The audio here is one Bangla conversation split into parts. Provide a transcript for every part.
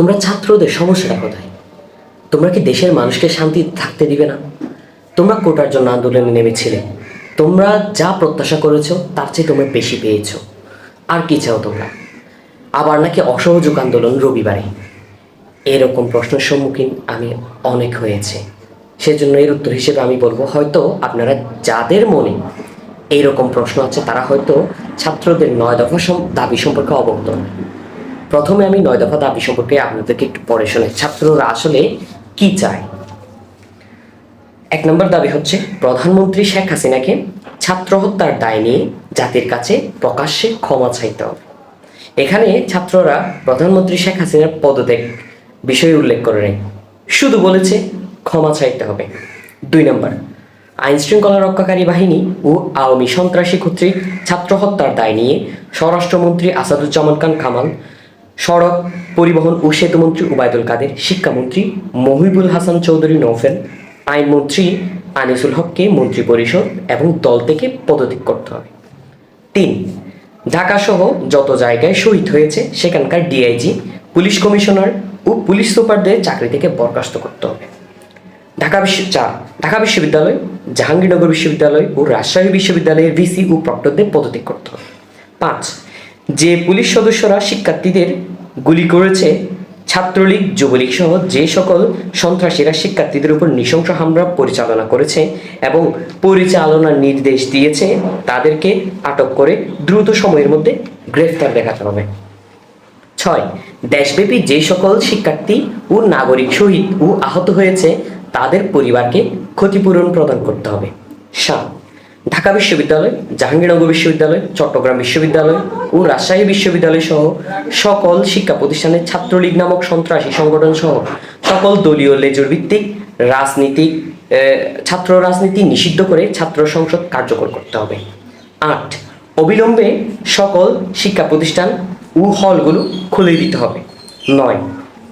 তোমরা ছাত্রদের সমস্যাটা কোথায়? তোমরা কি দেশের মানুষকে শান্তি থাকতে দিবে না? তোমরা কোটার জন্য আন্দোলনে নেমেছিলে। তোমরা যা প্রত্যাশা করেছ, তার চেয়ে তোমরা বেশি পেয়েছ। আর কি চাও তোমরা? আবার নাকি অসহযোগ আন্দোলন রবিবারে? এরকম প্রশ্নের সম্মুখীন আমি অনেক হয়েছে। সেজন্য এর উত্তর হিসেবে আমি বলব, হয়তো আপনারা যাদের মনে এইরকম প্রশ্ন আছে, তারা হয়তো ছাত্রদের নয় দফা দাবি সম্পর্কে অবগত। প্রথমে আমি নয় দফা দাবি সম্পর্কে আপনাদেরকে একটু পড়ে শোনাই। ছাত্ররা আসলে কি চায়? এক নম্বর দাবি হচ্ছে, প্রধানমন্ত্রী শেখ হাসিনাকে ছাত্র হত্যার দায় নিয়ে জাতির কাছে প্রকাশ্যে ক্ষমা চাইতে হবে। এখানে ছাত্ররা প্রধানমন্ত্রী শেখ হাসিনার পদত্যাগ বিষয়ে উল্লেখ করে নেই। শুধু বলেছে ক্ষমা চাইতে হবে। দুই নম্বর আইন শৃঙ্খলা রক্ষাকারী বাহিনী ও আওয়ামী সন্ত্রাসী কর্তৃক ছাত্র হত্যার দায় নিয়ে স্বরাষ্ট্রমন্ত্রী আসাদুজ্জামান খান কামাল সড়ক পরিবহন ও সেতুমন্ত্রী ওবায়দুল কাদের, শিক্ষামন্ত্রী মহিবুল হাসান চৌধুরী নৌফেল, আইনমন্ত্রী আনিসুল হককে মন্ত্রী পরিষদ এবং দল থেকে পদত্যাগ করতে হবে। তিন ঢাকা সহ যত জায়গায় শহীদ হয়েছে, সেখানকার ডিআইজি, পুলিশ কমিশনার ও পুলিশ সুপারদের চাকরি থেকে বরখাস্ত করতে হবে। ঢাকা বিশ্ব চার, ঢাকা বিশ্ববিদ্যালয়, জাহাঙ্গীরনগর বিশ্ববিদ্যালয় ও রাজশাহী বিশ্ববিদ্যালয়ের ভিসি ও প্রক্টরদের পদত্যাগ করতে হবে। পাঁচ যে পুলিশ সদস্যরা শিক্ষার্থীদের গুলি করেছে, ছাত্রলীগ যুবলীগ সহ যে সকল সন্ত্রাসীরা শিক্ষার্থীদের উপর নৃশংস হামলা পরিচালনা করেছে এবং পরিচালনার নির্দেশ দিয়েছে, তাদেরকে আটক করে দ্রুত সময়ের মধ্যে গ্রেফতার দেখাতে হবে। ছয়, দেশব্যাপী যে সকল শিক্ষার্থী ও নাগরিক শহীদ ও আহত হয়েছে, তাদের পরিবারকে ক্ষতিপূরণ প্রদান করতে হবে। সাত ঢাকা বিশ্ববিদ্যালয়, জাহাঙ্গীরনগর বিশ্ববিদ্যালয়, চট্টগ্রাম বিশ্ববিদ্যালয় ও রাজশাহী বিশ্ববিদ্যালয় সহ সকল শিক্ষা প্রতিষ্ঠানের ছাত্রলীগ নামক সন্ত্রাসী সংগঠন সহ সকল দলীয় লেজুর ভিত্তিক রাজনীতিক ছাত্র রাজনীতি নিষিদ্ধ করে ছাত্র সংসদ কার্যকর করতে হবে। আট, অবিলম্বে সকল শিক্ষা প্রতিষ্ঠান ও হলগুলো খুলে দিতে হবে। নয়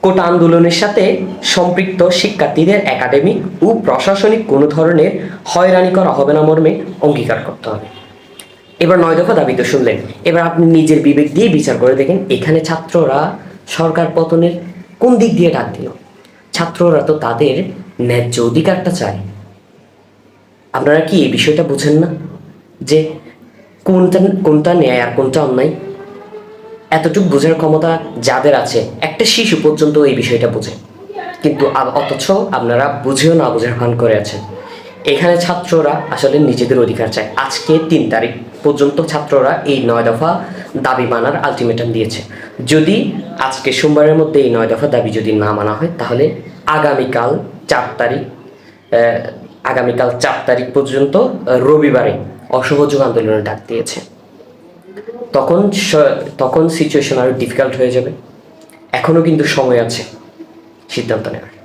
কোটা আন্দোলনের সাথে সম্পৃক্ত শিক্ষার্থীদের একাডেমিক ও প্রশাসনিক কোনো ধরনের হয়রানি করা হবে না মর্মে অঙ্গীকার করতে হবে। এবার নয় দফা দাবি তো শুনলেন। এবার আপনি নিজের বিবেক দিয়ে বিচার করে দেখেন, এখানে ছাত্ররা সরকার পতনের কোন দিক দিয়ে ডাক দিল? ছাত্ররা তো তাদের ন্যায্য অধিকারটা চায়। আপনারা কি এই বিষয়টা বুঝেন না? যে কোনটা কোনটা ন্যায় আর কোনটা অন্যায়? এতটুকু বোঝার ক্ষমতা যাদের আছে, একটা শিশু পর্যন্ত এই বিষয়টা বোঝে। কিন্তু অথচ আপনারা বুঝেও না বোঝার ভান করে আছেন। এখানে ছাত্ররা আসলে নিজেদের অধিকার চায়। আজকে তিন তারিখ পর্যন্ত ছাত্ররা এই নয় দফা দাবি মানার আলটিমেটাম দিয়েছে। যদি আজকে সোমবারের মধ্যে এই নয় দফা দাবি যদি না মানা হয়, তাহলে আগামীকাল চার তারিখ আগামীকাল চার তারিখ পর্যন্ত রবিবারে অসহযোগ আন্দোলনের ডাক দিয়েছে। তখন তখন সিচুয়েশন আরও ডিফিকাল্ট হয়ে যাবে। এখনও কিন্তু সময় আছে সিদ্ধান্ত নেওয়ার।